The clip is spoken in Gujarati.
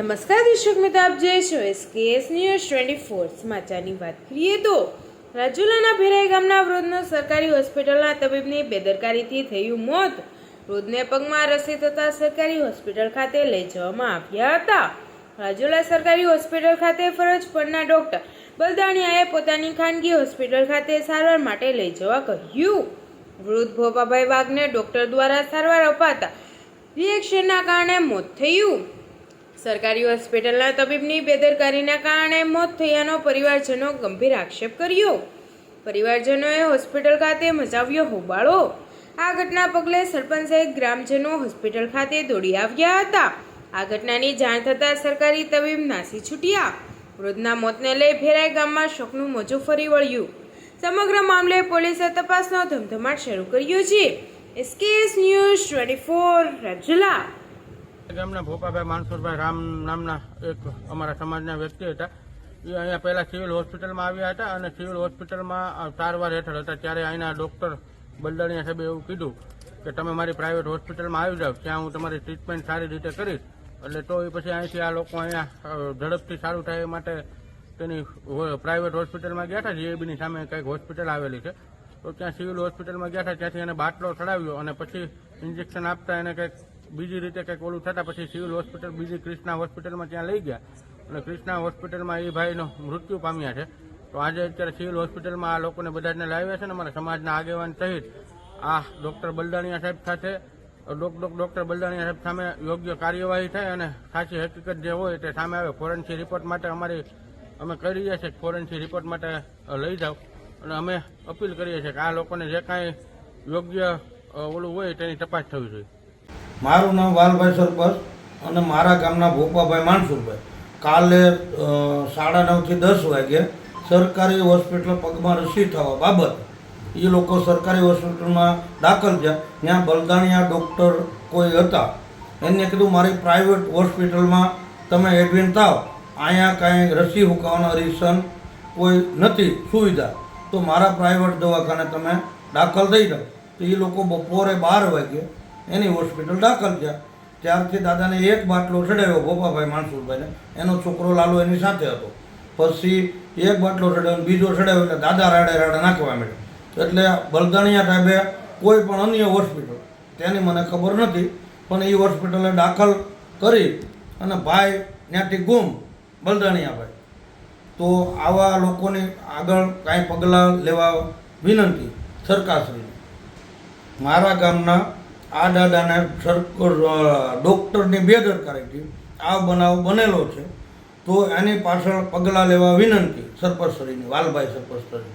નમસ્કાર દર્શક મિત્રો, આપ જય છો એસકેએસ ન્યૂઝ ટ્વેન્ટી ફોર સમાચારની વાત કરીએ તો, રાજુલાના ભેરાઈ ગામના વૃદ્ધનો સરકારી હોસ્પિટલના તબીબની બેદરકારીથી થયું મોત. વૃદ્ધને પગમાં રસી થતાં સરકારી હોસ્પિટલ ખાતે લઈ જવામાં આવ્યા હતા. રાજુલા સરકારી હોસ્પિટલ ખાતે ફરજ પરના ડોક્ટર બલદાણિયાએ પોતાની ખાનગી હોસ્પિટલ ખાતે સારવાર માટે લઈ જવા કહ્યું. વૃદ્ધ ભોપાભાઈ વાઘને ડોક્ટર દ્વારા સારવાર અપાતા રિએક્શનના કારણે મોત થયું. સરકારી હોસ્પિટલના તબીબની બેદરકારીના કારણે મોત થયાનો પરિવારજનો ગંભીર આક્ષેપ કર્યો. પરિવારજનોએ હોસ્પિટલ ખાતે મચાવ્યો હોબાળો. આ ઘટના પગલે સરપંચ ગ્રામજનો હોસ્પિટલ ખાતે દોડી આવ્યા હતા. આ ઘટનાની જાણ થતાં સરકારી તબીબ નાસી છૂટ્યા. વૃદ્ધના મોતને લઈ ફેરાય ગામમાં શોકનું મોજું ફરી વળ્યું. સમગ્ર મામલે પોલીસે તપાસનો ધમધમાટ શરૂ કર્યો છે. SKS news twenty four Rajula. ગામના ભોપાભાઈ માનસુરભાઈ રામ નામના એક અમારા સમાજના વ્યક્તિ હતા. એ અહીંયા પહેલા સિવિલ હોસ્પિટલમાં આવ્યા હતા અને સિવિલ હોસ્પિટલમાં સારવાર હેઠળ હતા. ત્યારે અહીંના ડૉક્ટર બલદાણીયા સાહેબે એવું કીધું કે તમે મારી પ્રાઇવેટ હોસ્પિટલમાં આવી જાઓ, ત્યાં હું તમારી ટ્રીટમેન્ટ સારી રીતે કરીશ. એટલે તો એ પછી અહીંથી આ લોકો અહીંયા ઝડપથી સારું થાય એ માટે તેની પ્રાઇવેટ હોસ્પિટલમાં ગયા હતા. જીએબીની સામે કંઈક હોસ્પિટલ આવેલી છે. તો ત્યાં સિવિલ હોસ્પિટલમાં ગયા હતા. ત્યાંથી એને બાટલો ચડાવ્યો અને પછી ઇન્જેક્શન આપતા એને કંઈક બીજી રીતે કંઈક ઓલું થતાં પછી સિવિલ હોસ્પિટલ, બીજી ક્રિષ્ના હોસ્પિટલમાં ત્યાં લઈ ગયા. અને ક્રિષ્ના હોસ્પિટલમાં એ ભાઈનો મૃત્યુ પામ્યા છે. તો આજે અત્યારે સિવિલ હોસ્પિટલમાં આ લોકોને બધાને લાવ્યા છે ને અમારા સમાજના આગેવાન સહિત આ ડૉક્ટર બલદાણિયા સાહેબ સાથે ડોક ડોક, ડોક્ટર બલદાણિયા સાહેબ સામે યોગ્ય કાર્યવાહી થાય અને સાચી હકીકત જે હોય તે સામે આવે. ફોરેન્સિક રિપોર્ટ માટે અમારી, અમે કરી રહ્યા છીએ ફોરેન્સિક રિપોર્ટ માટે લઈ જાઓ. અને અમે અપીલ કરીએ છીએ કે આ લોકોને જે કાંઈ યોગ્ય ઓલું હોય તેની તપાસ થવી જોઈએ. મારું નામ વાલભાઈ સરપંચ અને મારા ગામના ભોપાભાઈ માનસુરભાઈ કાલે સાડા નવથી દસ વાગે સરકારી હોસ્પિટલ પગમાં રસી થવા બાબત એ લોકો સરકારી હોસ્પિટલમાં દાખલ થયા. ત્યાં બલદાણિયા ડૉક્ટર કોઈ હતા. એને કીધું, મારી પ્રાઇવેટ હોસ્પિટલમાં તમે એડમિટ થાવ. અહીંયા કાંઈ રસી હુકાવાનો રિસન કોઈ નથી, સુવિધા. તો મારા પ્રાઇવેટ દવાખાને તમે દાખલ થઈ જાઓ. તો એ લોકો બપોરે બાર વાગે એની હોસ્પિટલ દાખલ થયા ત્યારથી દાદાને એક બાટલો ચડાવ્યો ગોપાભાઈ માણસુરભાઈને એનો છોકરો લાલો એની સાથે હતો. પછી એક બાટલો ચડાવ્યો બીજો ચડાવ્યો એટલે દાદા રાડે રાડે નાખવા માંડ્યો. એટલે બલદાણિયા સાહેબે કોઈ પણ અન્ય હોસ્પિટલ તેની મને ખબર નથી, પણ એ હોસ્પિટલે દાખલ કરી અને ભાઈ ત્યાંથી ગુમ બલદાણિયાભાઈ. તો આવા લોકોને આગળ કાંઈ પગલાં લેવા વિનંતી સરકારશ્રીને. મારા ગામના આ દાદાને સરકો ડૉક્ટરની બેદરકારીથી આ બનાવ બનેલો છે. તો એની પાછળ પગલાં લેવા વિનંતી સરપંચશ્રીની વાલભાઈ સરપંચશ્રી